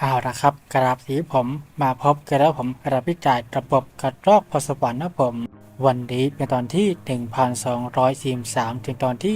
เอาละครับ กราบสีผมมาพบกันแล้วผมกระพิจายระบบกระรอกพสวรรค์นะผม วันนี้เป็นตอนที่ 1243 ถึงตอนที่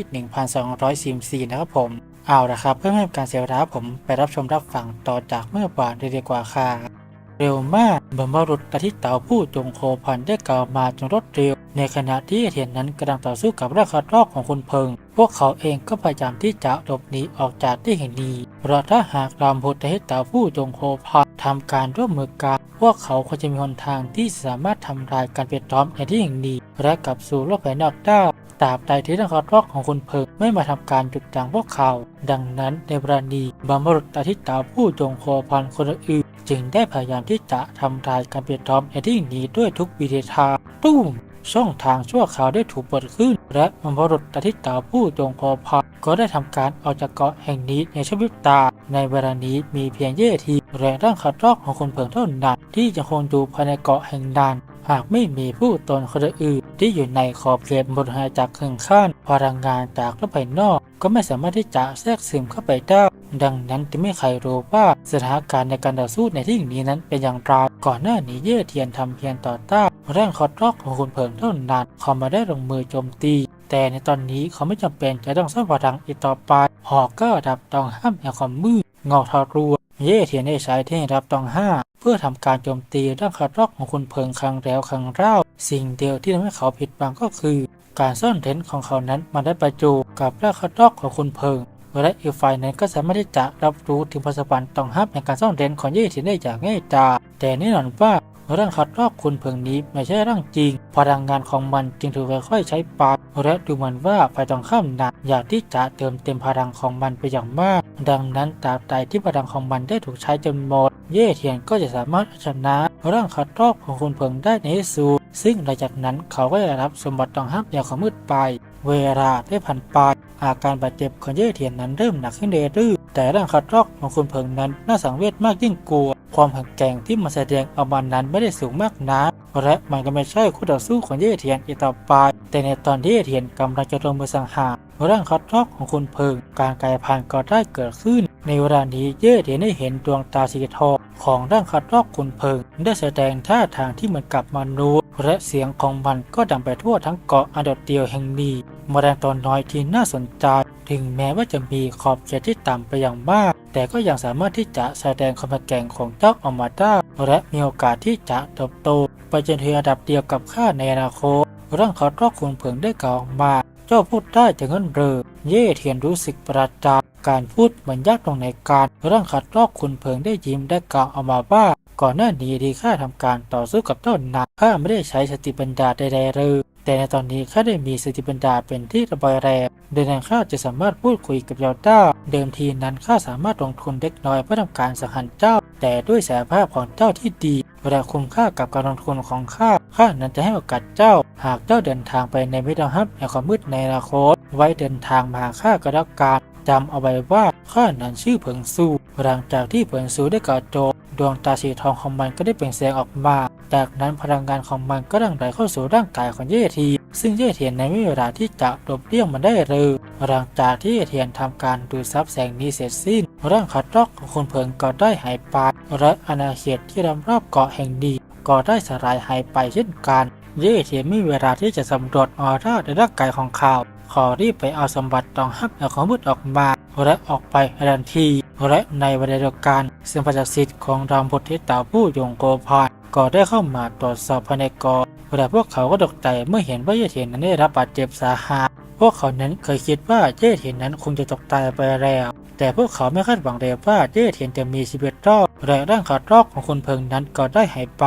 1244 นะครับผม เอาละครับ เพื่อไม่ให้การเสียเวลาผมไปรับชมรับฟังต่อจากเมื่อวานเลยดีกว่าค่ะ เร็วมากบรรพบุรุษอาทิตย์เต่าผู้จงโคพันได้กล่าวมาจนรวดเร็ว ในขณะที่เทียนนั้นกำลังต่อสู้กับราคารอกของคุณเพิง พวกเขาเองก็พยายามที่จะหลบหนีออกจากที่แห่งนี้เพราะถ้าหากรามพุทธอาทิตย์เต่าผู้จงโคพันทำการร่วมมือกันพวกเขาควรจะมีหนทางที่สามารถทำลายการเปลี่ยนล้อมในที่แห่งนี้และกลับสู่โลกภายนอกได้ตราบใดที่นักขัดรอกของคุณเพิงไม่มาทำการหยุดยั้งพวกเขา ดังนั้นในกรณีบรรพบุรุษอาทิตย์ตาผู้จงโคพันคนอื่น จึงได้พยายามที่จะทำลายการเปลี่ยนล้อมในที่นี้ด้วยทุกวิธีทางตุ้มช่องทางชั่วคราวได้ถูกเปิดขึ้น และบรรพบุรุษอาทิตย์เต่าผู้จงโคพันก็ได้ทำการออกจากเกาะแห่งนี้ในชั่วพริบตา ในเวลานี้มีเพียงเย่ทีและร่างขัดรอกของคนเพิงเท่านั้นที่จะคงอยู่ภายในเกาะแห่งนั้นหากไม่มีผู้ตนคนอื่นที่อยู่ในขอบเขตบนหายจากเครื่องขั้นพลังงานจากโลกภายนอก ก็ไม่สามารถที่จะแทรกซึมเข้าไปได้ ดังนั้นจะไม่ใครรู้ว่าสถานการณ์ในการต่อสู้ในที่นี้นั้นเป็นอย่างไรก่อนหน้านี้เย่เทียนทำเพียงต่อต้านร่างคอดรอกของคุณเพิงเท่านั้นเขามาได้ลงมือโจมตี แต่ในตอนนี้เขาไม่จำเป็นจะต้องสร้างพลังอีกต่อไปหอกก็ดับต้องห้ามแห่งความมืดเงาทอรัวเย่เทียนได้ใช้เทนรับตองห้าเพื่อทำการโจมตีร่างคาร์รอกของคุณเพิงครั้งแล้วครั้งเล่า สิ่งเดียวที่ทำให้เขาผิดหวังก็คือ การซ่อนเร้นของเขานั้นมันได้ประจูกับร่างคาร์รอกของคุณเพิง และอีกฝ่ายนั้นก็สามารถที่จะรับรู้ถึงพรสวรรค์ต้องห้ามในการซ่อนเร้นของเย่เทียนได้อย่างง่ายดายแต่แน่นอนว่าร่างคัดรอกคุณเพิงนี้ไม่ใช่ร่างจริง พลังงานของมันจึงถูกค่อยๆใช้ปาและดูเหมือนว่าฝ่ายตรงข้ามนั้นอยากที่จะเติมเต็มพลังของมันไปอย่างมาก ดังนั้นตราบใดที่พลังของมันได้ถูกใช้จนหมด เย่เทียนก็จะสามารถชนะร่างคัดรอกของคุณเพิงได้ในที่สุดซึ่งหลังจากนั้นเขาก็ได้รับสมบัติต้องห้ามอย่างของมืดไป เวลาได้ผ่านไป อาการบาดเจ็บของเย่เทียนนั้นเริ่มหนักขึ้นเรื่อยๆแต่ร่างคัดรอกของคุณเพิงนั้นน่าสังเวชมากยิ่งกลัว ความแข็งแกร่งที่มันแสดงออกมานั้นไม่ได้สูงมากนักและมันก็ไม่ใช่คู่ต่อสู้ของเย่เทียนอีกต่อไป แต่ในตอนที่เย่เทียนกำลังจะลงมือสังหารร่างคัดรอกของคุณเพิง การกลายพันธุ์ก็ได้เกิดขึ้น ในเวลานี้เย่เทียนได้เห็นดวงตาสีทองของร่างคัดรอกคุณเพิง ได้แสดงท่าทางที่เหมือนกับมนุษย์และเสียงของมันก็ดังไปทั่วทั้งเกาะอันดเดียวแห่งนี้ แมลงตัวน้อยที่น่าสนใจ ถึงแม้ว่าจะมีขอบเขตที่ต่ำไปอย่างมาก แต่ก็ยังสามารถที่จะแสดงความแข็งของเจ้าอมาได้และมีโอกาสที่จะเติบโต ไปจนถึงระดับเดียวกับข้าในอนาคตร่างเขารอกคุณเพิงได้กล่าวออกมาเจ้าพูดได้จะเงินเรอเย่เทียนรู้สึกประหลาการพูดมือนยากตรงในการร่างขัดรอกคุณเพิงได้ยิ้มได้กล่าวออกมาว่าก่อนหน้านี้ที่ข้าทำการต่อสู้กับเจ้าหนักข้าไม่ได้ใช้สติปัญญาใดๆเลย แต่ในตอนนี้ข้าได้มีสติปัญญาเป็นที่ระบายแรงดังนั้นข้าจะสามารถพูดคุยกับเจ้าได้เดิมทีนั้นข้าสามารถลงทุนเล็กน้อยเพื่อทำการสังหารเจ้า แต่ด้วยศักยภาพของเจ้าที่ดีและคุ้มค่ากับการลงทุนของข้าข้านั้นจะให้โอกาสเจ้า หากเจ้าเดินทางไปในมิตรฮับแห่งความมืดในอนาคตไว้เดินทางมาหาข้าก็แล้วกัน จำเอาไว้ว่าข้านั้นชื่อเผิงซูหลังจากที่เผิงซูได้กล่าวโจมดวงตาสีทองของมันก็ได้เปล่งแสงออกมา จากนั้นพลังงานของมันก็ดังไหลเข้าสู่ร่างกายของเย่ทีซึ่งเย่เทียนในไม่มีเวลาที่จะหลบเลี่ยงมันได้เลยหลังจากที่เย่เทียนทำการดูดซับแสงนี้เสร็จสิ้น ร่างขัดรอกของคุณเพิงก็ได้หายไปและอาณาเขตที่รำรอบเกาะแห่งนี้ก็ได้สลายหายไปเช่นกัน เย่เทียนไม่มีเวลาที่จะสำรวจออร่าในร่างกายของเขา ขอรีบไปเอาสมบัติตองฮับเอาของมืดออกมาและออกไปทันทีและในวันเดียวกันซึ่งประจักษ์สิทธิ์ของรามพุทธิตาผู้ยงโกพานก็ได้เข้ามาตรวจสอบภายในกาะและพวกเขาก็ตกใจเมื่อเห็นว่าเย่เทียนนั้นได้รับบาดเจ็บสาหัสพวกเขานั้นเคยคิดว่าเย่เทียนนั้นคงจะตกตายไปแล้ว แต่พวกเขาไม่คาดหวังเลยว่าเย่เทียนจะมีชีวิตรอดและร่างขาดรอกของคนเพิงนั้นก็ได้หายไป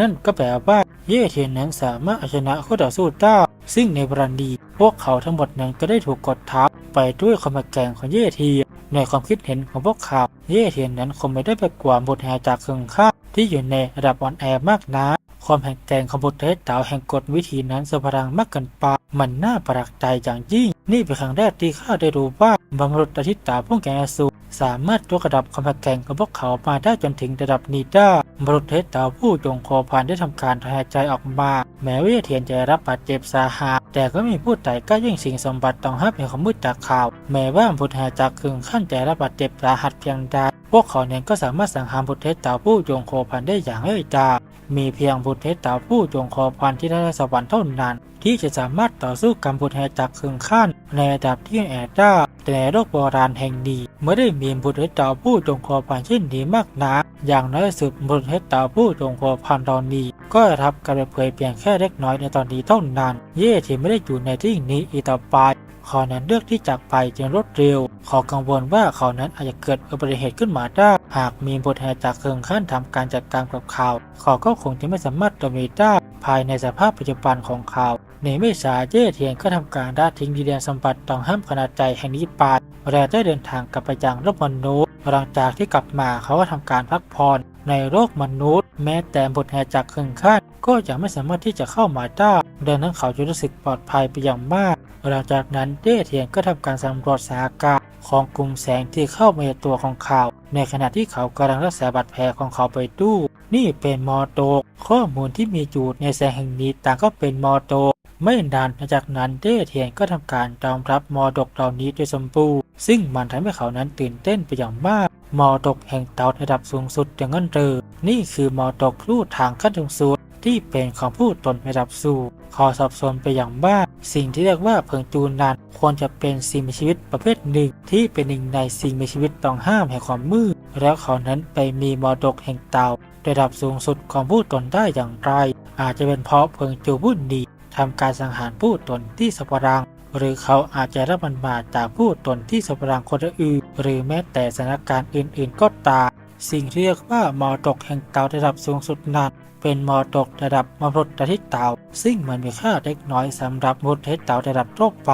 นั่นก็แปลว่าเย่เทียนนั้นสามารถเอาชนะคู่ต่อสู้ได้ซึ่งในบรันดี พวกเขาทั้งหมดนั้นก็ได้ถูกกดทับไปด้วยความแข็งของเย่เทียนในความคิดเห็นของพวกเขาเย่เทียนนั้นคงไม่ได้ไปกว่าบทแห่จากเครื่องข้าที่อยู่ในระดับอ่อนแอมากนะความแข็งแกร่งของบทเทศดาแห่งกฎวิธีนั้นสพลังมากเกินไปมันน่าประหลาดใจอย่างยิ่ง นี่เป็นครั้งแรกที่ข้าได้รู้ว่าบรรพบุรุษอาทิตย์ตาพวกแกสู สามารถยกระดับความแข็งของพวกเขามาได้จนถึงระดับนีด้ามรุษเทศเต่าผู้จงโคพันได้ทำการหายใจออกมา แม้วทเทียนจะรับบาดเจ็บสาหัสแต่ก็ไมมีผู้ใดกล้ายิ่งสิ่งสมบัติต้องห้ามในความมืดจากข่าว แม้ว่าพุทธาจากคึงขั้นจะรับบาดเจ็บสาหัสเพียงใดพวกเขาเองก็สามารถสังหารบุตรเทศเต่าผู้จงโคพันได้อย่างง่ายดายมีเพียงบุตรเทศเต่าผู้จงโคพันที่ได้สวรรค์เท่านั้น ที่จะสามารถต่อสู้กับบุตรแห่จากเคึงขั้นในระดับที่แอดได้แต่ในโลกโบราณแห่งนี้เมื่อได้มีบุตรเทศเต่าผู้จงโคพันเช่นนี้มากนักอย่างน้อยสุดบุตรเทศเต่าผู้จงโคพันตอนนี้ ก็ได้รับการเผยเพียงแค่เล็กน้อยในตอนนี้เท่านั้น เย่ที่ไม่ได้อยู่ในที่นี้อีกต่อไปเขานั้นเลือกที่จากไปจึงรวดเร็ว ขอกังวลว่าเขานั้นอาจจะเกิดอุบัติเหตุขึ้นมาได้ หากมีบทแห่จากเครื่องขั้นทำการจัดการกับเขา เขาก็คงจะไม่สามารถดำเนินได้ภายในสภาพปัจจุบันของเขา ในไม่ช้าเย่เทียนก็ทำการได้ทิ้งดินแดนสมบัติต้องห้ามขนาดใจแห่งนี้ไปและได้เดินทางกลับไปยังโลกมนุษย์ หลังจากที่กลับมาเขาก็ทำการพักผ่อนในโลกมนุษย์ แม้แต่บทแห่จากเคืองขั้นก็ยังไม่สามารถที่จะเข้ามาได้ดังนั้นเขาจะรู้สึกปลอดภัยไปอย่างมากหลังจากนั้นเด้เทียนก็ทำการสำรวจสาการของกลุ่มแสงที่เข้ามาในตัวของเขา ในขณะที่เขากำลังรักษาบาดแผลของเขาไปดู นี่เป็นมอโตกข้อมูลที่มีอยู่ในแสงแห่งนี้ต่างก็เป็นมอโตก ไม่นานจากนั้นเด้เทียนก็ทำการยอมรับมอดกเหล่านี้โดยสมบูรณ์ซึ่งมันทำให้เขานั้นตื่นเต้นไปอย่างมากมอดกแห่งเตาระดับสูงสุดอย่างนั้นเลยนี่คือมอดกลู่ทางขั้นสูงสุดที่เป็นของผู้ตนระดับสูงขอสับสวนไปอย่างมากสิ่งที่เรียกว่าเพิงจูนนั้นควรจะเป็นสิ่งมีชีวิตประเภทหนึ่ง ที่เป็นหนึ่งในสิ่งมีชีวิตต้องห้ามแห่งความมืด แล้วเขานั้นไปมีมอดกแห่งเตาระดับสูงสุดของผู้ตนได้อย่างไร อาจจะเป็นเพราะเพิงจูบุญดี ทำการสังหารผู้ตนที่สปรัง หรือเขาอาจจะรับมันมาจากผู้ตนที่สปรังคนอื่น หรือแม้แต่สถานการณ์อื่น ๆ ก็ตามสิ่งที่เรียกว่ามอตกแห่งเตาระดับสูงสุดนั้นเป็นมอตกระดับมรดที่เตาซึ่งมันมีค่าเล็กน้อยสำหรับมดเทเตาระดับทั่วไป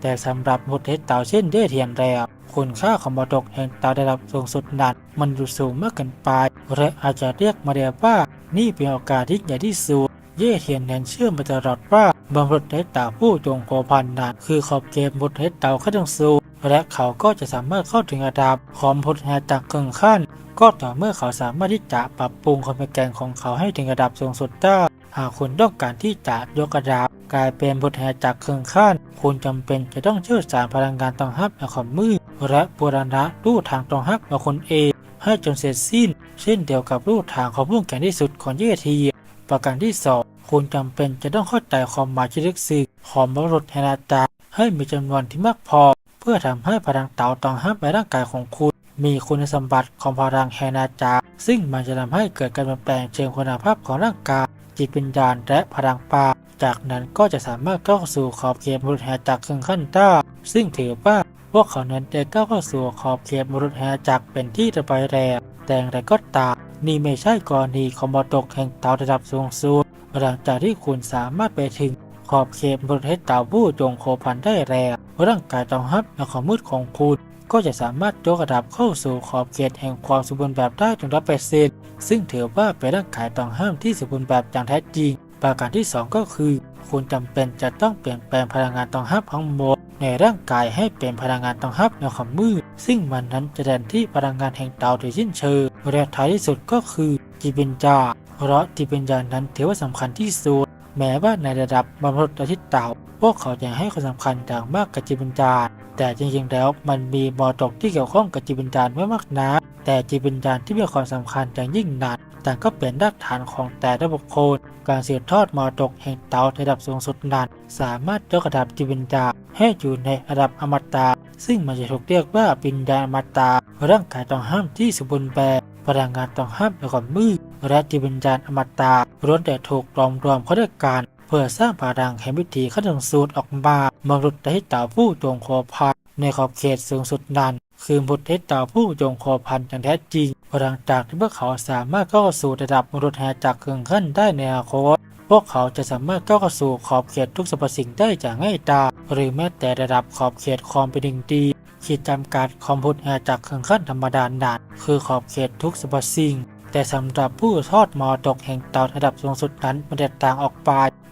แต่สำหรับมดเทเตาเช่นเดเทียนแล้วคุณค่าของมอตกแห่งเตาระดับสูงสุดนั้นมันอยู่สูงมากเกินไปและอาจจะเรียกมาเรียกว่านี่เป็นโอกาสที่ใหญ่ที่สุด เย่เทียนแนนเชื่อมาตลอดว่าบำรุดเทศเต่าผู้จงโคพันนั้นคือขอบเขตบทเทศเต่าขั้นสูงและเขาก็จะสามารถเข้าถึงระดับของพุทธแห่จากเกิงขั้น ก็ต่อเมื่อเขาสามารถที่จะปรับปรุงความแข็งของเขาให้ถึงระดับสูงสุดได้หากคุณต้องการที่จะยกระดับกลายเป็นบทแห่จากเคืองขั้น คุณจำเป็นจะต้องเชื่อสารพลังงานต้องฮับในความมืดและบูรณะรูทางต้องฮับของคนเองให้จนเสร็จสิ้น เช่นเดียวกับรูทางของผู้แข็งที่สุดของเยที ประการที่สองคุณจำเป็นจะต้องเข้าใจความหมายที่ลึกซึ้งของมรดแห่งอาจารย์ให้มีจำนวนที่มากพอ เพื่อทำให้พลังเต่าตองฮับในร่างกายของคุณ มีคุณสมบัติของพลังแห่งอาจารย์ซึ่งมันจะทำให้เกิดการเปลี่ยนแปลงเชิงคุณภาพของร่างกายจิตวิญญาณและพลังปราจากนั้นก็จะสามารถเข้าสู่ขอบเขตมรุษแห่จากครึ่งขั้นได้ซึ่งถือว่าพวกเขานั้นได้ก้าวเข้าสู่ขอบเขตมรุษแห่จากเป็นที่ระบายแรงแต่อย่างไรก็ตาม นี่ไม่ใช่กรณีของมรดกแห่งเต่าระดับสูงสุดหลังจากที่คุณสามารถไปถึงขอบเขตมรุษให้เต่าผู้จงโคพันได้แล้วร่างกายตองฮับและความมืดของคุณ ก็จะสามารถยกระดับเข้าสู่ขอบเขตแห่งความสมบูรณ์แบบได้ถึงร้อยเปอร์เซ็นต์ซึ่งถือว่าเป็นร่างกายตองห้ามที่สมบูรณ์แบบอย่างแท้จริง ประการที่ 2 ก็คือ คุณจำเป็นจะต้องเปลี่ยนแปลงพลังงานตองฮับทั้งหมด ในร่างกายให้เป็นพลังงานต้องฮับในความมืด ซึ่งมันนั้นจะแทนที่พลังงานแห่งเตาโดยสิ้นเชิงและท้ายที่สุดก็คือจิตวิญญาเพราะจิตวิญญานั้นถือว่าสำคัญที่สุดแม้ว่าในระดับบรรพบุรุษอาทิตเต่า พวกเขายังให้ความสำคัญอย่างมากกับจิตวิญญาณแต่จริงๆแล้วมันมีมอตกที่เกี่ยวข้องกับจิตวิญญาณไม่มากนักแต่จิตวิญญาณที่มีความสำคัญอย่างยิ่งนักแต่ก็เป็นรากฐานของแต่ละบุคคล การสืบทอดมอตกแห่งเต่าระดับสูงสุดนั้นสามารถยกระดับจิตวิญญาณ ให้อยู่ในระดับอมตะซึ่งมันจะถูกเรียกว่าปิญญาอมตะร่างกายต้องห้ามที่สมบูรณ์แบบพลังงานต้องห้ามในความมืดและจิตวิญญาณอมตะล้วนแต่ถูกรวมรวมเข้าด้วยกันเพื่อสร้างพลังแห่งวิถีขั้นสูงสุดออกมามนุษย์ได้เต่าผู้จงโคพันในขอบเขตสูงสุดนั้นคือมนุษย์ได้เต่าผู้จงโคพันอย่างแท้จริงหลังจากที่พวกเขาสามารถเข้าสู่ระดับมนุษย์แห่จากเครื่องขั้นได้ในอนาคต พวกเขาจะสามารถก้าวเข้าสู่ขอบเขตทุกสรรพสิ่งได้อย่างง่ายดายหรือแม้แต่ระดับขอบเขตความเป็นหนึ่งดีขีดจำกัดคอมพุตแฮจากเครื่องขั้นธรรมดานันคือขอบเขตทุกสรรพสิ่ง แต่สำหรับผู้ทอดมอตกแห่งเตาระดับสูงสุดนั้นมันแตกต่างออกไป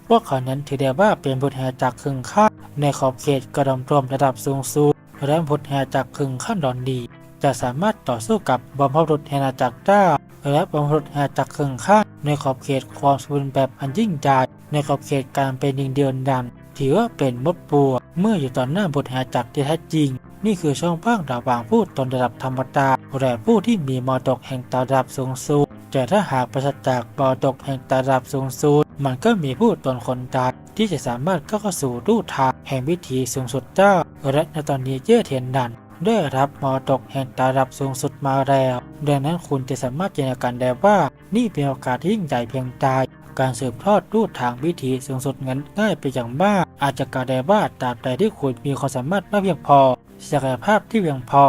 พวกเขานั้นถือได้ว่าเป็นบุตรแหจากเครื่องขั้นในขอบเขตกระดมรวมระดับสูงสุดและบุตรแหจากเครื่องขั้นดอนดี จะสามารถต่อสู้กับบอมพบุรุษแห่งอาณาจักรได้ และบอมรุษแห่งอาณาจักรเคืองข้างในขอบเขตความสมบูรณ์แบบอันยิ่งใหญ่ในขอบเขตการเป็นหนึ่งเดียวดันถือว่าเป็นมดปัว เมื่ออยู่ต่อหน้าบทแห่งอาจักรที่แท้จริง นี่คือช่องว่างระหว่างผู้ตนระดับธรรมดาและผู้ที่มีมรดกแห่งตาดับสูงสุดแต่ถ้าหากปราศจากมรดกแห่งตาดับสูงสุดมันก็มีผู้ตนคนใดที่จะสามารถเข้าสู่รูทางแห่งวิถีสูงสุดได้และในตอนนี้เย่เทียนนัน ได้รับมรดกแห่งตาระดับสูงสุดมาแล้ว ดังนั้นคุณจะสามารถจินตนาการได้ว่า นี่เป็นโอกาสที่ยิ่งใหญ่เพียงใดการสืบทอดรูทางวิถีสูงสุดนั้นง่ายไปอย่างมาก อาจจะกล่าวได้ว่าตราบใดที่คุณมีความสามารถมากเพียงพอศักยภาพที่เพียงพอ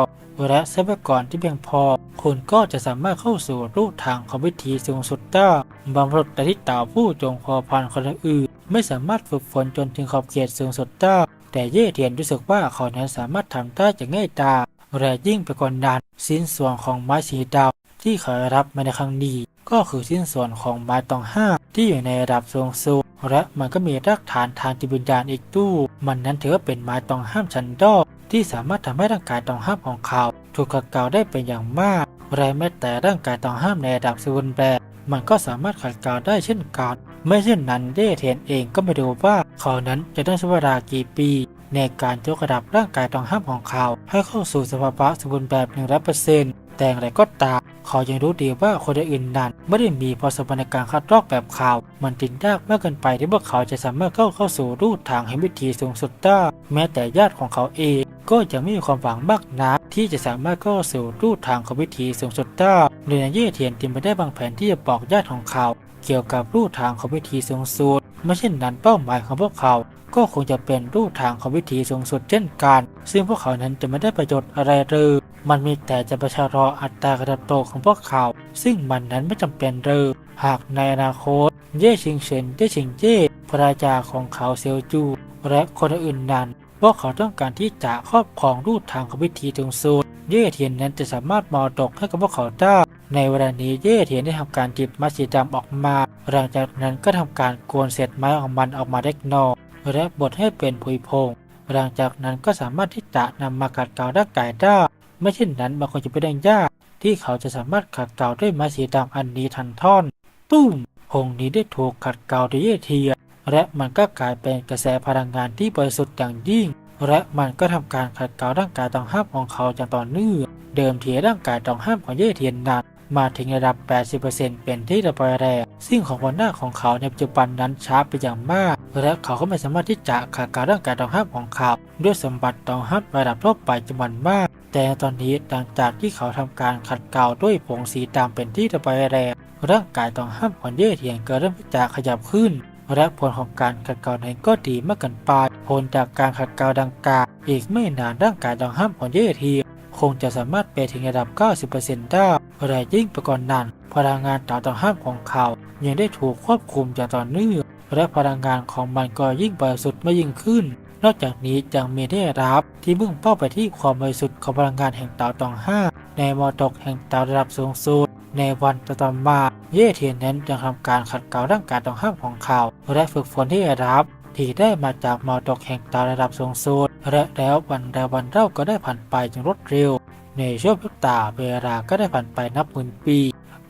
และทรัพยากรที่เพียงพอ คุณก็จะสามารถเข้าสู่รูปทางของวิถีสูงสุดได้บางคนแต่ที่ต่าผู้จงพอพันคนอื่น ไม่สามารถฝึกฝนจนถึงขอบเขตสูงสุดได้ แต่เย่เทียนรู้สึกว่าเขานั้นสามารถทำได้อย่างง่ายดายและยิ่งไปกว่านั้นสิ้นส่วนของไม้สีดำที่เขารับมาในครั้งนี้ ก็คือสิ้นส่วนของไม้ตองห้าที่อยู่ในระดับสูงสุดและมันก็มีรากฐานทางจิตวิญญาณอีกตู้มันนั้นถือว่าเป็นไม้ตองห้ามชั้นดอกที่สามารถทำให้ร่างกายตองห้ามของเขา ถูกขัดเกลาได้เป็นอย่างมากและแม้แต่ร่างกายตองห้ามในระดับสมบูรณ์แบบ มันก็สามารถขัดเกลาได้เช่นกันไม่เช่นนั้นเย่เทียนเองก็ไม่รู้ว่าเขานั้นจะต้องใช้เวลากี่ปี ในการยกระดับร่างกายตองห้ามของเขา ให้เข้าสู่สภาวะสมบูรณ์แบบหนึ่งร้อยเปอร์เซ็นต์แต่อย่างไรก็ตามเขายังรู้ดีว่าคนอื่นนั้นไม่ได้มีพรสวรรค์ในการคัดลอกแบบเขามันจึงยากมากเกินไปที่พวกเขาจะสามารถเข้าเข้าสู่รูทางแห่งวิถีสูงสุดได้แม้แต่ญาติของเขาเอง ก็ยังไม่มีความหวังมากนักที่จะสามารถเข้าสู่รูทางของวิถีสูงสุดได้โดยนายเย่เทียนจึงไม่ได้วางแผนที่จะบอกญาติของเขา เกี่ยวกับรูทางของวิถีสูงสุดไม่เช่นนั้นเป้าหมายของพวกเขา ก็คงจะเป็นรูทางของวิถีสูงสุดเช่นกัน ซึ่งพวกเขานั้นจะไม่ได้ประโยชน์อะไรเลยมันมีแต่จะประชะลออัตราการเติบโตของพวกเขา ซึ่งมันนั้นไม่จำเป็นเลยหากในอนาคต เย่ชิงเฉินเย่ชิงเย่ภรรยาของเขาเซียวจู และคนอื่นนั้น พวกเขาต้องการที่จะครอบครองรูทางของวิถีสูงสุดเย่เทียนนั้นจะสามารถมรดกให้กับพวกเขาได้ในเวลานี้เย่เทียนได้ทำการจิบม้สีดำออกมา หลังจากนั้นก็ทำการโกนเศษไม้ของมันออกมาเล็กน้อยและบดให้เป็นผุยพงหลังจากนั้นก็สามารถที่จะนำมาขัดเกลาร่างกายได้ไม่เช่นนั้นบางคนจะเป็นเรื่องยากที่เขาจะสามารถขัดเกลาด้วยไม้สีดำอันนี้ทันท่อน ตุ้มพงนี้ได้ถูกขัดเกลาโดยเย่เทียน และมันก็กลายเป็นกระแสพลังงานที่บริสุทธิ์อย่างยิ่ง และมันก็ทำการขัดเกลาร่างกายต้องห้ามของเขาอย่างต่อเนื่องเดิมทีร่างกายต้องห้ามของเย่เทียนนั้นมาถึงระดับ 80%เป็นที่ระบายแรงซึ่งของวันหน้าของเขาในปัจจุบันนั้นช้าไปอย่างมาก และเขาก็ไม่สามารถที่จะขัดเกลาร่างกายต้องห้ามของเขา ด้วยสมบัติต้องห้ามระดับทั่วไปจำนวนมาก แต่ตอนนี้หลังจากที่เขาทำการขัดเกลาด้วยผงสีดำเป็นที่ระบายแรงร่างกายต้องห้ามของเย่เทียนก็เริ่มที่จะขยับขึ้น และผลของการขัดเกลานั้นก็ดีมากเกินไป ผลจากการขัดเกลาดังกล่าวอีกไม่นานร่างกายต้องห้ามของเย่เทีคงจะสามารถไปถึงระดับ 90%ได้และยิ่งไปกว่านนั้น พลังงานต่อต้องห้ามของเขา ยังได้ถูกควบคุมอย่างต่อเนื่องและพลังงานของมันก็ยิ่งบริสุทธิ์ไม่ยิ่งขึ้น นอกจากนี้ยังมีได้รับที่มุ่งเป้าไปที่ความบริสุทธิ์ของพลังงานแห่งเต่าตองห้าในมรดกแห่งเต่าระดับสูงสุดในวันต่อมา เย่เทียนเน้นยังทำการขัดเกลาร่างกายต้องห้ามของเขา และฝึกฝนที่ได้รับ ที่ได้มาจากมรดกแห่งตาระดับสูงสุดและแล้ววันใดวันเล่าก็ได้ผ่านไปอย่างรวดเร็ว ในช่วงพริบตาเวลาก็ได้ผ่านไปนับหมื่นปี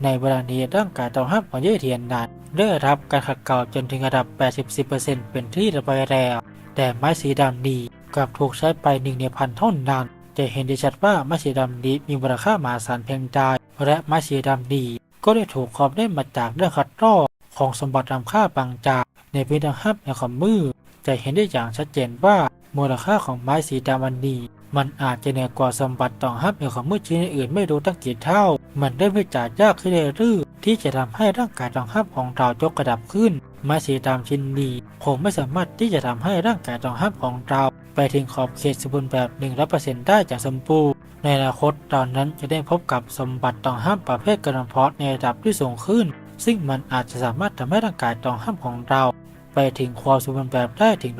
ในเวลานี้ร่างกายต้องห้ามของเย่เทียนนั้นได้รับการขัดเกลาจนถึงระดับ 80%เป็นที่ระบายแล้วแต่ไม้สีดำนี้กลับถูกใช้ไปหนึ่งในพันเท่านั้นจะเห็นได้ชัดว่าไม้สีดำนี้มีมูลค่ามหาศาลเพียงใดและไม้สีดำนี้ ก็ได้ถูกขอบได้มาจากเรื่องคัดลอกของสมบัติรำค่าบางจากในพื้นที่ห้ามในความมืดจะเห็นได้อย่างชัดเจนว่ามูลค่าของไม้สีดำอันนี้ มันอาจจะเหนือกว่าสมบัติต่องห้ามในความมืดชิ้นอื่นไม่รู้ตั้งกี่เท่า มันได้ไม่จายยากขึ้นเรื่อยๆที่จะทำให้ร่างกายต่องหับของเรายกระดับขึ้น ม้สีดำชิ้นนี้คงไม่สามารถที่จะทำให้ร่างกายต้องห้ามของเรา ไปถึงขอบเขตสมบูรณ์แบบ100%ได้จากสมบูรณ์ในอนาคตตอนนั้นจะได้พบกับสมบัติต้องห้ามประเภทกระเพาะในระดับที่สูงขึ้น ซึ่งมันอาจจะสามารถทำให้ร่างกายต้องห้ามของเรา ไปถึงความสมบูรณ์แบบได้ถึง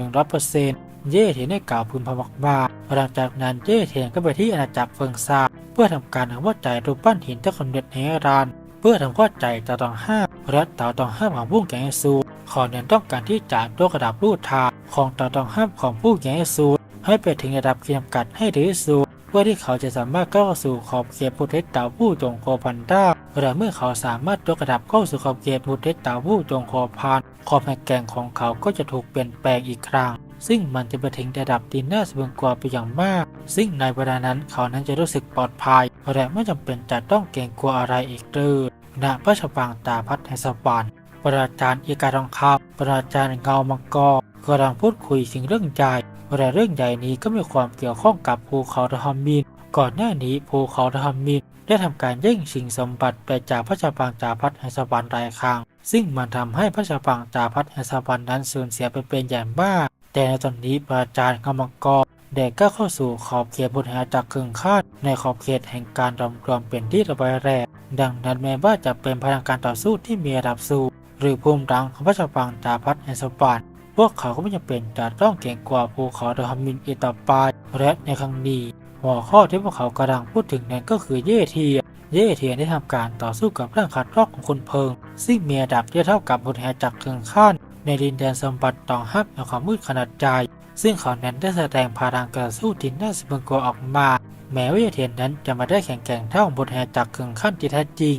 100%เย่เทียนได้กล่าวพึมพำออกมาหลังจากนั้นเย่เทียนก็ไปที่อาณาจักรเฟิงซาเพื่อทำการทำว่าใจรูปปั้นหินที่สมเด็จเฮรานเพื่อทำข้อใจต่าตองห้ามและต่าตองห้ามของผู้แก่ซู ขอเน้นต้องการที่จะยกระดับรูดทางของต่าตองห้ามของผู้แก่ซูให้ไปถึงระดับเขีดจำกัดให้ดีที่สุดพื่อที่เขาจะสามารถเข้าสู่ขอบเขตพุทธเต่าผู้จงโคพันได้และเมื่อเขาสามารถยกระดับเข้าสู่ขอบเขตพุทธเต่าผู้จงโคพันความแข็งแก่งของเขาก็จะถูกเปลี่ยนแปลงอีกครั้งซึ่งมันจะไปถึงระดับที่น่าสะพรึงกลัวไปอย่างมาก ซึ่งในเวลานั้นเขานั้นจะรู้สึกปลอดภัยและไม่จำเป็นจะต้องเกรงกลัวอะไรอีกเลยณพระชวังตาพัฒน์แห่งสวรรค์ ปราจารย์อีกาทองคำปราจารย์เงามังกรกำลังพูดคุยสิ่งเรื่องใหญ่และเรื่องใหญ่นี้ก็มีความเกี่ยวข้องกับภูเขาทหมิน ก่อนหน้านี้ภูเขาทหมิน ได้ทำการแย่งชิงสมบัติไปจากพระชวังตาพัฒน์แห่งสวรรค์หลายครั้งซึ่งมันทำให้พระชวังตาพัฒน์แห่งสวรรค์นั้นสูญเสียไปเป็นอย่างมากแต่ในตอนนี้ปราจารย์เงามังกรเด็กก็เข้าสู่ขอบเขตบนหาจากครึ่งคาดในขอบเขตแห่งการรวมรวมเป็นที่ระบายแรงดังนั้นแม้ว่าจะเป็นพลังการต่อสู้ที่มีระดับสูง หรือภูมิรังของพระชวังตาพัฒน์แห่งสวรรค์พวกเขาก็ไม่จำเป็นจะต้องเก่งกว่าภูเขาดอมินอีต่อไปและในครั้งนี้หัวข้อที่พวกเขากำลังพูดถึงนั้นก็คือเย่เทีย เย่เทียได้ทำการต่อสู้กับร่างขัดรอกของคนเพิง ซึ่งมีระดับที่เท่ากับบนแหจากเครื่องขั้นในดินแดนสมบัติต่อฮับในความมืดขนาดใหญ่ซึ่งเขานั้นได้แสดงพลังการสู้ที่น่าสะพรึงกลัวออกมา แม้ว่าเย่เทียนนั้นจะมาได้แข่งแกร่งเท่าบนแหจากเครื่องขั้นที่แท้จริง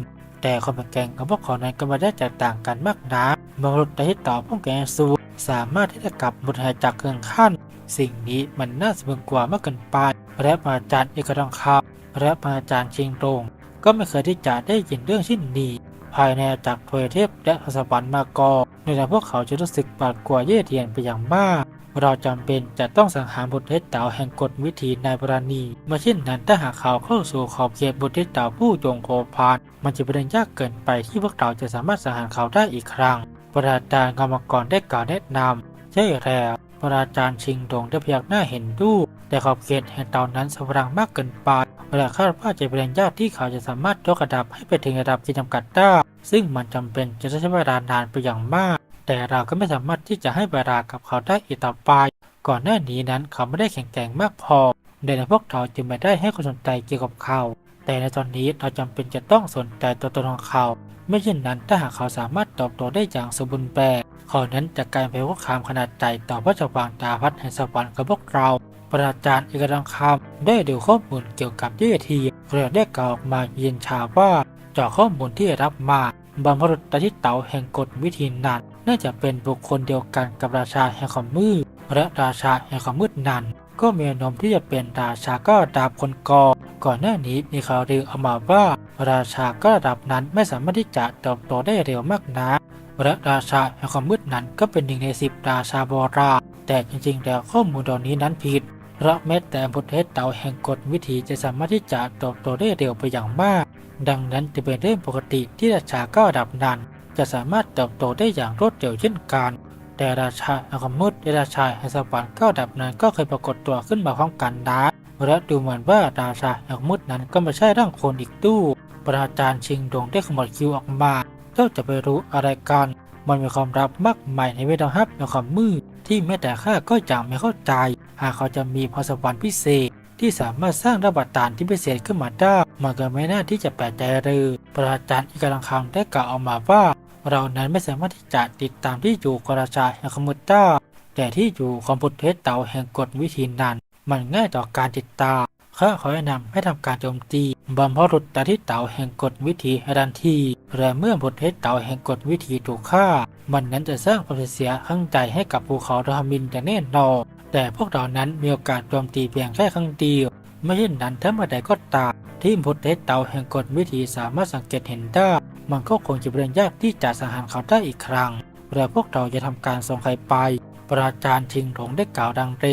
แต่ความแข็งแกงของพวกเขานั้นก็ไมาได้แตกต่างกันมากนักมนุษย์ที่ต่อพวกแกสูสามารถที่จะกลับบนหายจากเครื่องขั้น สิ่งนี้มันน่าสะพรึงกลัวมากเกินไปและอาจารย์เอกทองคำและอาจารย์เชียงตงก็ไม่เคยที่จะได้ยินเรื่องเช่นนี้ภายในอาจากรทวเทพและทศวรรค์มาก่อนในแต่พวกเขาจะรู้สึกบาดกลัวเย่เทียนไปอย่างมาก เราจำเป็นจะต้องสังหารบทเทศเต่าแห่งกฎวิธีนายปราณีเมื่อเช่นนั้นถ้าหากเขาเข้าสู่ขอบเขตบทเทศเต่าผู้จงโคพาน มันจะเป็นเรื่องยากเกินไปที่พวกเราจะสามารถสังหารเขาได้อีกครั้งปราจารย์กรรมกรได้กล่าวแนะนำใช่แล้วประอาจารย์ชิงดงได้พยักหน้าเห็นดูแต่ขอบเขตแห่งเต่านั้นสว่างมากเกินไปและคาดว่าจะเป็นเรื่องยากที่เขาจะสามารถยกระดับให้ไปถึงระดับที่จำกัดได้ ซึ่งมันจำเป็นจะใช้เวลานานไปอย่างมาก แต่เราก็ไม่สามารถที่จะให้เวลากับเขาได้อีกต่อไป ก่อนหน้านี้นั้นเขาไม่ได้แข็งแกร่งมากพอดังนั้นพวกเราจึงไม่ได้ให้ความสนใจเกี่ยวกับเขา แต่ในตอนนี้เราจำเป็นจะต้องสนใจตัวตนของเขา ไม่เช่นนั้นถ้าหากเขาสามารถติบโต้ได้อย่างสมบูรณ์แบบเขานั้นจะกลายเป็นพวกคามขนาดใหญ่ต่อพระจักรวาลตาพัฒน์แห่งสวรรค์กับพวกเราปราจารย์เอกดังคำได้ดูข้อมูลเกี่ยวกับเยทีเรียกได้กล่าวออกมาเย็นชาว่าจากข้อมูลที่รับมาบรรพบุรุษตาทิเต๋าแห่งกฎวิธีนั้น น่าจะเป็นบุคคลเดียวกันกับราชาแห่งความมืด และราชาแห่งความมืดนั้น ก็มีนวโนมที่จะเป็นราชาก็ดาบคนกอก่อนหน้านี้มีข่าวลือออกมาว่า ราชาก็ระดับนั้นไม่สามารถที่จะเติบโตได้เร็วมากนักและราชาแห่งความมืดนั้นก็เป็นหนึ่งในสิบราชาโบราณแต่จริงๆแล้วข้อมูลเหล่านี้นั้นผิดเพราะแม้แต่บทเทศเต่าแห่งกฎวิธีจะสามารถที่จะเติบโตได้เร็วไปอย่างมาก ดังนั้นจะเป็นเรื่องปกติที่ราชาก็ระดับนั้น จะสามารถเติบโตได้อย่างรวดเร็วเช่นกัน แต่ราชาแห่งคมมืดและราชาแห่งสวรรค์ก็ระดับนั้นก็เคยปรากฏตัวขึ้นมาพร้อมกันนะและดูเหมือนว่าราชาแห่งคมมืดนั้นก็ไม่ใช่ร่างคนอีกตู้ปราจารย์ชิงดงได้ขมวดคิ้วออกมาเจ้าจะไปรู้อะไรกัน มันมีความลับมากมายในเวทฮับในความมืดที่แม้แต่ข้าก็ยังไม่เข้าใจ หากเขาจะมีพรสวรรค์พิเศษที่สามารถสร้างระบาดตานที่พิเศษขึ้นมาได้มันก็ไม่น่าที่จะแปลกใจเลย ปราจารย์อีกกำลังคำได้กล่าวออกมาว่า เรานั้นไม่สามารถที่จะติดตามที่อยู่กราชาแห่งขมุดได้แต่ที่อยู่ของพุทธเทศเต่าแห่งกฎวิธีนั้น มันง่ายต่อการติดตามข้าขอแนะนำให้ทำการโจมตีบรรพบุรุษตาที่เต่าแห่งกฎวิธีทันทีและเมื่อพุทเทศเต่าแห่งกฎวิธีถูกฆ่า มันนั้นจะสร้างความเสียข้างใจให้กับภูเขาดอมินอย่แน่นอนแต่พวกเรานั้นมีโอกาสโจมตีเพียงแค่ครั้งเดียว ไม่เช่นนั้นถ้าเมื่อใดก็ตามที่พุทธเทศเต่าแห่งกฎวิธีสามารถสังเกตเห็นได้ มันก็คงจะเป็นเรื่องยากที่จะสังหารเขาได้อีกครั้งและพวกเราจะทำการส่งใครไป ปราจารย์ชิงหลงได้กล่าวดังเร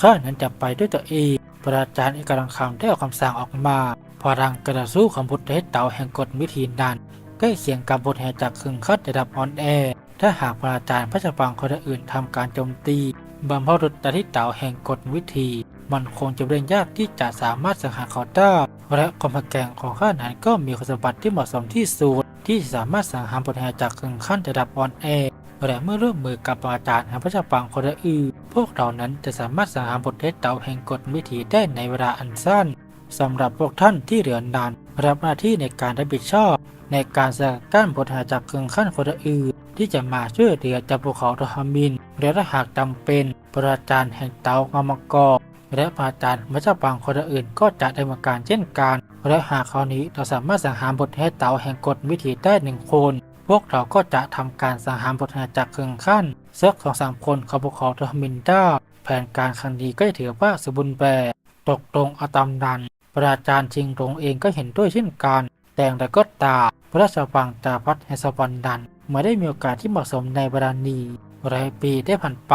ข้านั้นจะไปด้วยตัวเอง ปราจารย์เอกลังคำได้ออกคำสั่งออกมา พลังกระสู้ของพุทธเทศเต่าแห่งกฎวิธีนั้นใกล้เคียงกับบทแห่จากครึ่งคัดระดับออนแอร์ถ้าหากปราจารย์พระชปังคนอื่นทำการโจมตีบรรพบุรุษตาที่เต่าแห่งกฎวิธี มันคงจะเป็นยากที่จะสามารถสังหารเขาได้ และความแกร่งของข้านั้นก็มีคุณสมบัติที่เหมาะสมที่สุดที่สามารถสังหารบทแหจากครึ่งขั้นระดับออนแอและเมื่อร่วมมือกับอาจารย์แห่งพระชปังคนอื่นพวกเรานั้นจะสามารถสังหารบทเทศเต่าแห่งกฎวิธีได้ในเวลาอันสั้นสำหรับพวกท่านที่เหลือนานรับหน้าที่ในการรับผิดชอบ ในการสกัดกั้นบทหาจากเครื่องขั้นคนอื่นที่จะมาช่วยเหลือจากภูเขาทหมินและถ้าหากจำเป็น ประจารย์แห่งเตากามกร และพราจารย์และเจ้าบางคนอื่นก็จะได้มาการเช่นกัน และหากคราวนี้เราสามารถสังหารบทให้เต่าแห่งกฎวิถีได้หนึ่งคน พวกเราก็จะทำการสังหารบทแห่จากเครื่องขั้นเซิร์ฟของสามคนเขาพวกเขาทมินด้าแผนการครั้งนี้ก็ถือว่าสมบูรณ์แบบตกลงอาตามนั้นพระอาจารย์ชิงหลงเองก็เห็นด้วยเช่นกัน แต่อย่ก็ตาพระราชวังจาพัฒแห่งสวรรค์ดันเมื่อได้มีโอกาสที่เหมาะสมในเวลานี้หลายปีได้ผ่านไป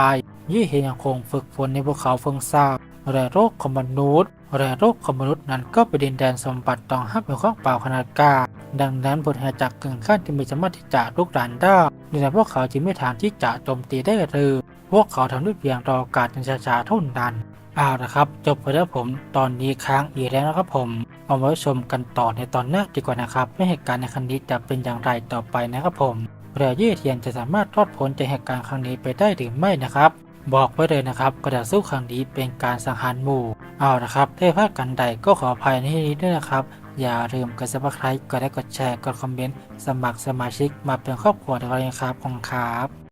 ยี่เฮยังคงฝึกฝนในภูเขาเฟิงซา และโรคของมนุษย์และโรคของมนุษย์นั้นก็เป็นดินแดนสมบัติต้องห้ามเป็นของเปล่าขนาดกลางดังนั้นบทแห่จากเกึ่งขั้นที่ไมีสามารถที่จะลุกดานได้ดังนั้นพวกเขาจึงไม่ทางที่จะโจมตีได้เลยพวกเขาทำด้วยเพียงรอกาสในช้าๆเท่านั้นเอาละครับ จบไปแล้วผมตอนนี้ค้างอีกแล้วนะครับผม เอาไว้ชมกันต่อในตอนหน้าดีกว่านะครับว่าเหตุการณ์ในครั้งนี้จะเป็นอย่างไรต่อไปนะครับผมเรือเย่เทียนจะสามารถรอดพ้นจากเหตุการณ์ครั้งนี้ไปได้หรือไม่นะครับ บอกไว้เลยนะครับกระดาษสู้ครั้งนี้เป็นการสังหารหมู่ เอาละครับถ้าพลาดกันใดก็ขออภัยในที่นี้ด้วยนะครับ อย่าลืมกดซับสไครต์กดไลค์กดแชร์กดคอมเมนต์สมัครสมาชิกมาเป็นครอบครัวเดียวกันครับขอบคุณครับ